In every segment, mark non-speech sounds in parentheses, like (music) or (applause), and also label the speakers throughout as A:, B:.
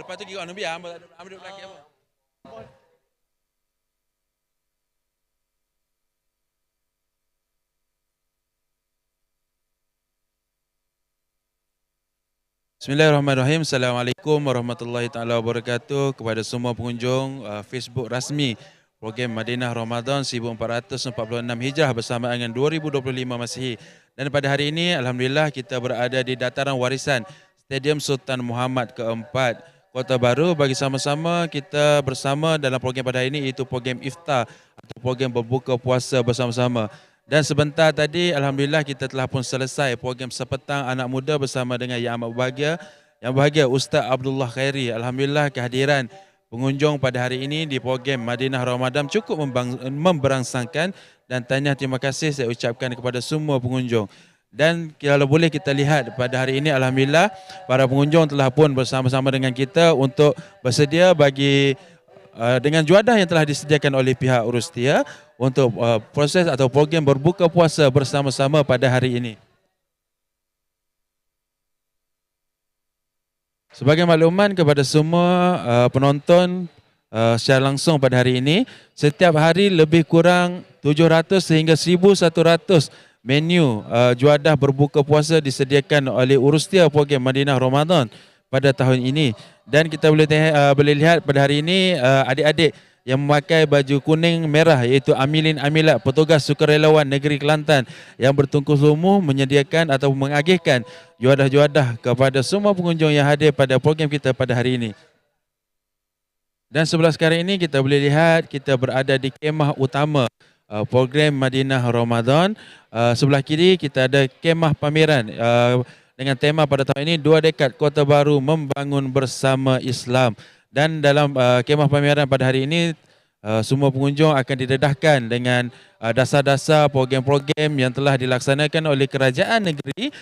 A: Lepas tu kira Nabi ambil ambil duduk belakang apa. Bismillahirrahmanirrahim. Assalamualaikum warahmatullahi taala wabarakatuh kepada semua pengunjung uh, Facebook rasmi program Madinah Ramadan 1446 Hijrah bersama dengan 2025 Masihi. Dan pada hari ini alhamdulillah kita berada di dataran warisan Stadium Sultan Muhammad keempat Kota Baru bagi sama-sama kita bersama dalam program pada hari ini iaitu program iftar atau program berbuka puasa bersama-sama. Dan sebentar tadi Alhamdulillah kita telah pun selesai program sepetang anak muda bersama dengan Yang Amat Berbahagia. Yang bahagia Ustaz Abdullah Khairi. Alhamdulillah kehadiran pengunjung pada hari ini di program Madinah Ramadan cukup memberangsangkan dan tanya terima kasih saya ucapkan kepada semua pengunjung. Dan kalau boleh kita lihat pada hari ini Alhamdulillah para pengunjung telah pun bersama-sama dengan kita untuk bersedia bagi uh, dengan juadah yang telah disediakan oleh pihak Urustia untuk uh, proses atau program berbuka puasa bersama-sama pada hari ini. Sebagai makluman kepada semua uh, penonton uh, secara langsung pada hari ini, setiap hari lebih kurang 700 sehingga 1100 menu uh, juadah berbuka puasa disediakan oleh Urustia Program Madinah Ramadan pada tahun ini. Dan kita boleh uh, boleh lihat pada hari ini uh, adik-adik yang memakai baju kuning merah iaitu Amilin Amilat petugas sukarelawan negeri Kelantan yang bertungkus lumu menyediakan atau mengagihkan juadah-juadah kepada semua pengunjung yang hadir pada program kita pada hari ini. Dan sebelah sekarang ini kita boleh lihat kita berada di kemah utama uh, program Madinah Ramadan. Uh, sebelah kiri kita ada kemah pameran uh, dengan tema pada tahun ini dua dekad Kota Baru membangun bersama Islam dan dalam kemah pameran pada hari ini semua pengunjung akan didedahkan dengan dasar-dasar program-program yang telah dilaksanakan oleh kerajaan negeri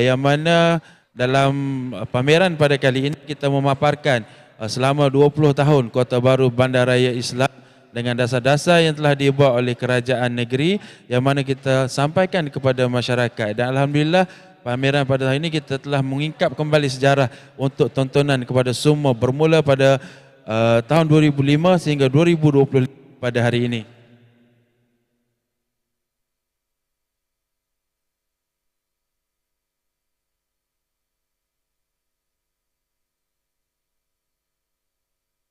A: yang mana dalam pameran pada kali ini kita memaparkan selama 20 tahun Kota Baru Bandaraya Islam dengan dasar-dasar yang telah dibuat oleh kerajaan negeri yang mana kita sampaikan kepada masyarakat dan alhamdulillah pameran pada hari ini kita telah mengingkap kembali sejarah untuk tontonan kepada semua bermula pada uh, tahun 2005 sehingga 2020 pada hari ini.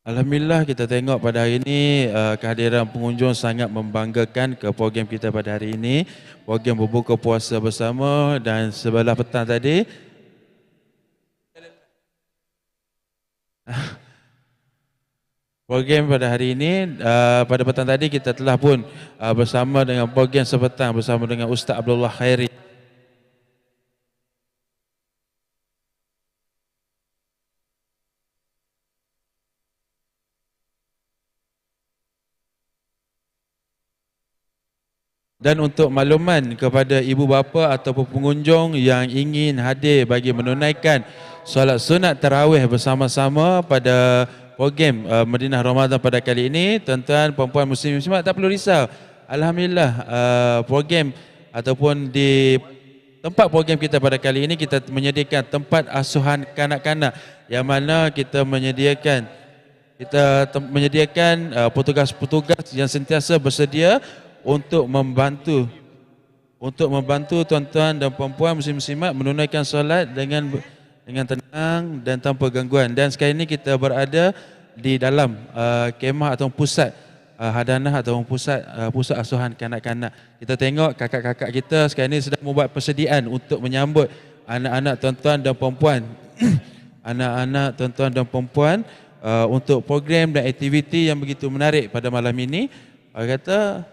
A: Alhamdulillah kita tengok pada hari ini uh, kehadiran pengunjung sangat membanggakan ke program kita pada hari ini. Program berbuka puasa bersama dan sebelah petang tadi (laughs) Program pada hari ini uh, pada petang tadi kita telah pun uh, bersama dengan program sepetang bersama dengan Ustaz Abdullah Khairi Dan untuk makluman kepada ibu bapa ataupun pengunjung yang ingin hadir bagi menunaikan solat sunat tarawih bersama-sama pada program uh, Madinah Ramadan pada kali ini, tuan-tuan puan-puan muslim muslimat tak perlu risau. Alhamdulillah uh, program ataupun di tempat program kita pada kali ini kita menyediakan tempat asuhan kanak-kanak yang mana kita menyediakan kita menyediakan uh, petugas-petugas yang sentiasa bersedia untuk membantu untuk membantu tuan-tuan dan puan-puan muslim-muslimat menunaikan solat dengan dengan tenang dan tanpa gangguan dan sekarang ini kita berada di dalam uh, kemah atau pusat uh, hadanah atau pusat uh, pusat asuhan kanak-kanak. Kita tengok kakak-kakak kita sekarang ini sedang membuat persediaan untuk menyambut anak-anak tuan-tuan dan puan-puan. (clears throat) anak-anak tuan-tuan dan puan-puan uh, untuk program dan aktiviti yang begitu menarik pada malam ini. Uh, kata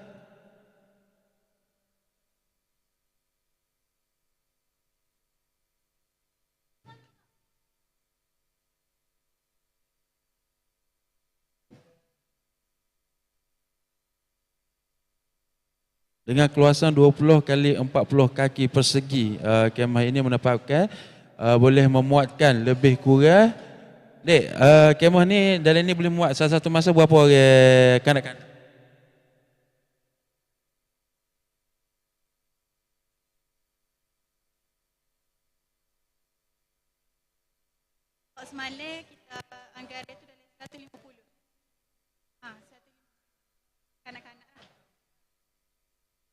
A: dengan keluasan 20 kali 40 kaki persegi uh, kemah ini mendapatkan uh, boleh memuatkan lebih kurang. Dek uh, kemah ni dalam ni boleh muat salah satu masa berapa orang kanak-kanak?
B: Semalam kita anggaran itu dalam 150. Ha, 150. Kanak-kanak lah.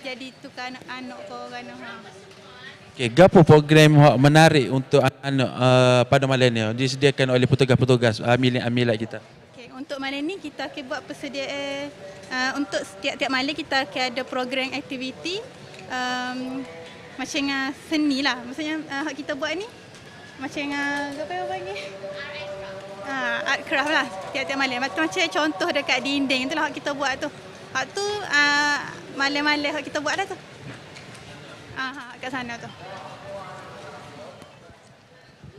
B: jadi tukar anak-anak ke orang ha.
A: Okey, gapo program yang menarik untuk anak-anak uh, pada malam ni disediakan oleh petugas-petugas amilat-amilat kita.
B: Okay, untuk malam ni kita akan buat persediaan uh, untuk setiap-tiap malam kita akan ada program aktiviti um, macam uh, seni lah. Maksudnya uh, kita buat ni macam uh, apa yang panggil? Uh, art craft lah tiap-tiap malam. Macam, macam contoh dekat dinding tu lah hak kita buat tu. Hak tu uh, malam-malam kita buat lah tu. Ah, kat sana tu.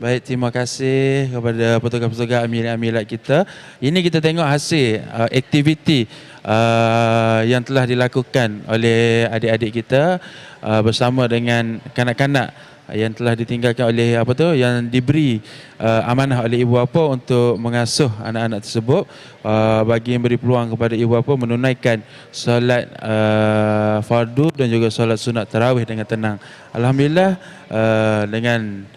A: Baik, terima kasih kepada petugas-petugas amilat-amilat kita. Ini kita tengok hasil uh, aktiviti uh, yang telah dilakukan oleh adik-adik kita uh, bersama dengan kanak-kanak yang telah ditinggalkan oleh apa tu yang diberi uh, amanah oleh ibu bapa untuk mengasuh anak-anak tersebut uh, bagi memberi peluang kepada ibu bapa menunaikan solat uh, fardu dan juga solat sunat tarawih dengan tenang. Alhamdulillah uh, dengan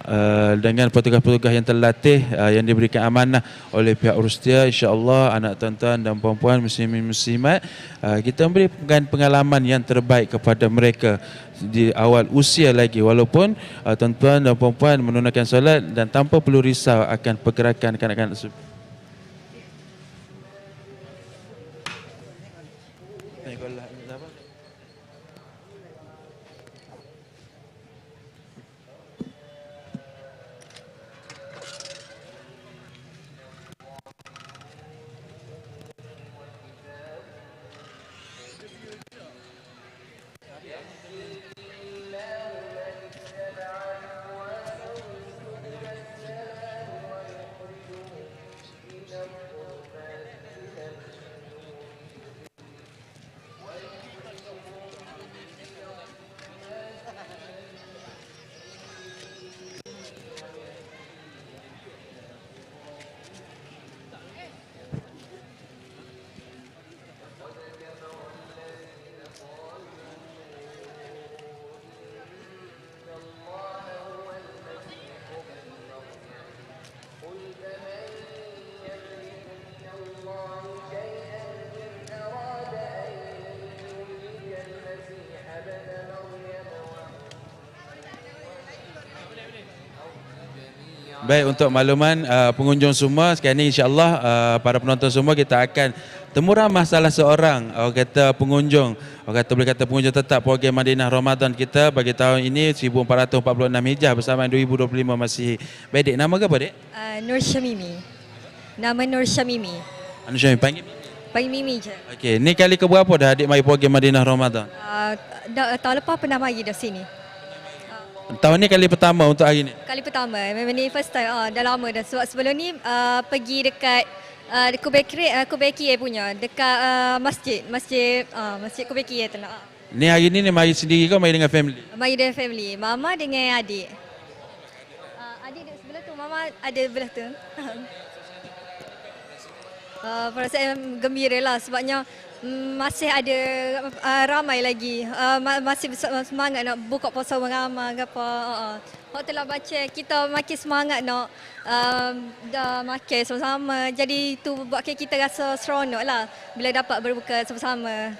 A: Uh, dengan petugas-petugas yang terlatih uh, yang diberikan amanah oleh pihak Rustia. insya-Allah anak tuan-tuan dan puan-puan muslimin muslimat uh, kita memberikan pengalaman yang terbaik kepada mereka di awal usia lagi. Walaupun uh, tuan-tuan dan puan-puan menunaikan solat dan tanpa perlu risau akan pergerakan kanak-kanak Baik untuk makluman uh, pengunjung semua sekarang ni insya-Allah uh, para penonton semua kita akan temu ramah salah seorang orang kata pengunjung orang kata boleh kata pengunjung tetap program Madinah Ramadan kita bagi tahun ini 1446 Hijrah bersama 2025 masih. Baik dek nama ke apa dek?
C: Uh, Nur Syamimi. Nama Nur Syamimi.
A: Anu Syamimi panggil
C: Panggil Mimi je.
A: Okey, ni kali ke berapa dah adik mai program Madinah Ramadan?
C: Uh, dah, tahun lepas pernah mari dah sini.
A: Tahun ni kali pertama untuk hari ni.
C: Kali pertama. Memang ni first time. Ah, dah lama dah. Sebab sebelum ni uh, pergi dekat uh, Kubekri, uh, Kubeki punya. Dekat uh, masjid. Masjid uh, masjid Kubeki tu nak.
A: Ni hari ni ni mari sendiri ke mari dengan family?
C: Mari dengan family. Mama dengan adik. Uh, adik duduk sebelah tu. Mama ada belah tu. uh, (laughs) perasaan gembira lah sebabnya masih ada uh, ramai lagi. Uh, masih semangat nak buka puasa ramai ke apa uh, uh. telah baca kita makin semangat nak uh, dah makan sama-sama. Jadi itu buat kita rasa seronok lah bila dapat berbuka sama-sama.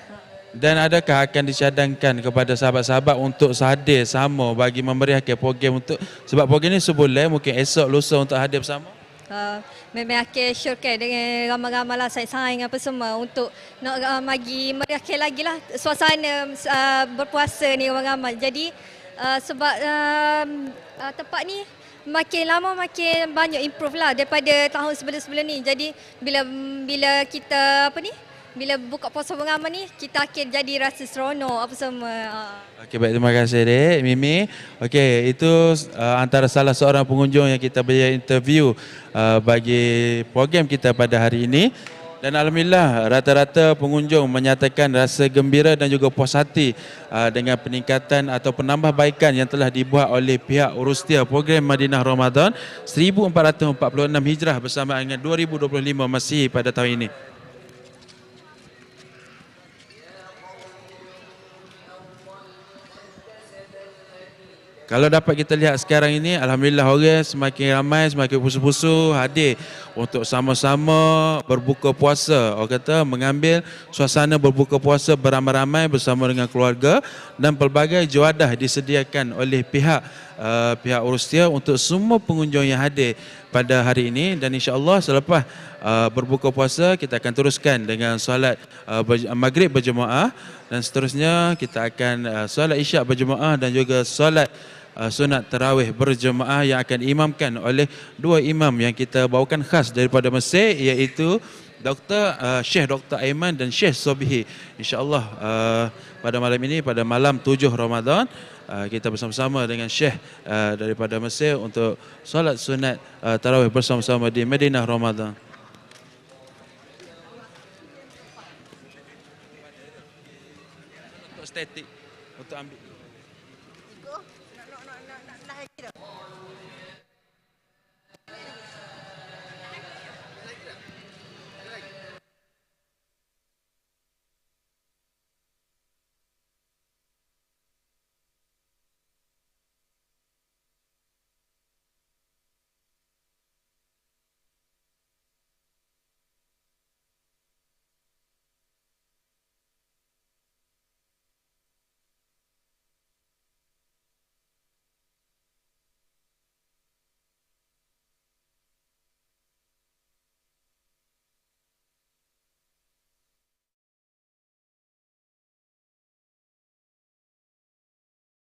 A: Dan adakah akan disyadangkan kepada sahabat-sahabat untuk hadir sama bagi memeriahkan program untuk sebab program ini sebulan mungkin esok lusa untuk hadir bersama
C: Uh, memang syurkan dengan ramai-ramai lah saing-saing apa semua untuk nak uh, bagi meriahkan lagi lah suasana uh, berpuasa ni ramai-ramai. Jadi uh, sebab uh, uh, tempat ni makin lama makin banyak improve lah daripada tahun sebelum-sebelum ni. Jadi bila bila kita apa ni bila buka puasa bersama ni kita akan jadi rasa seronok apa semua. Ah.
A: Okey baik terima kasih Dek Mimi. Okey itu uh, antara salah seorang pengunjung yang kita boleh interview uh, bagi program kita pada hari ini. Dan Alhamdulillah rata-rata pengunjung menyatakan rasa gembira dan juga puas hati dengan peningkatan atau penambahbaikan yang telah dibuat oleh pihak Urustia program Madinah Ramadan 1446 Hijrah bersama dengan 2025 masih pada tahun ini. Kalau dapat kita lihat sekarang ini, Alhamdulillah orang semakin ramai, semakin pusu-pusu hadir untuk sama-sama berbuka puasa. Orang kata mengambil suasana berbuka puasa beramai-ramai bersama dengan keluarga dan pelbagai juadah disediakan oleh pihak uh, pihak Urustia untuk semua pengunjung yang hadir pada hari ini dan insya-Allah selepas uh, berbuka puasa kita akan teruskan dengan solat uh, maghrib berjemaah dan seterusnya kita akan uh, solat isyak berjemaah dan juga solat sunat tarawih berjemaah yang akan diimamkan oleh dua imam yang kita bawakan khas daripada Mesir iaitu Dr. Uh, Syekh Dr. Aiman dan Syekh Sobihi. InsyaAllah uh, pada malam ini, pada malam 7 Ramadan, uh, kita bersama-sama dengan Syekh uh, daripada Mesir untuk solat sunat uh, tarawih bersama-sama di Madinah Ramadan. Untuk estetik, untuk ambil. 那那那还记得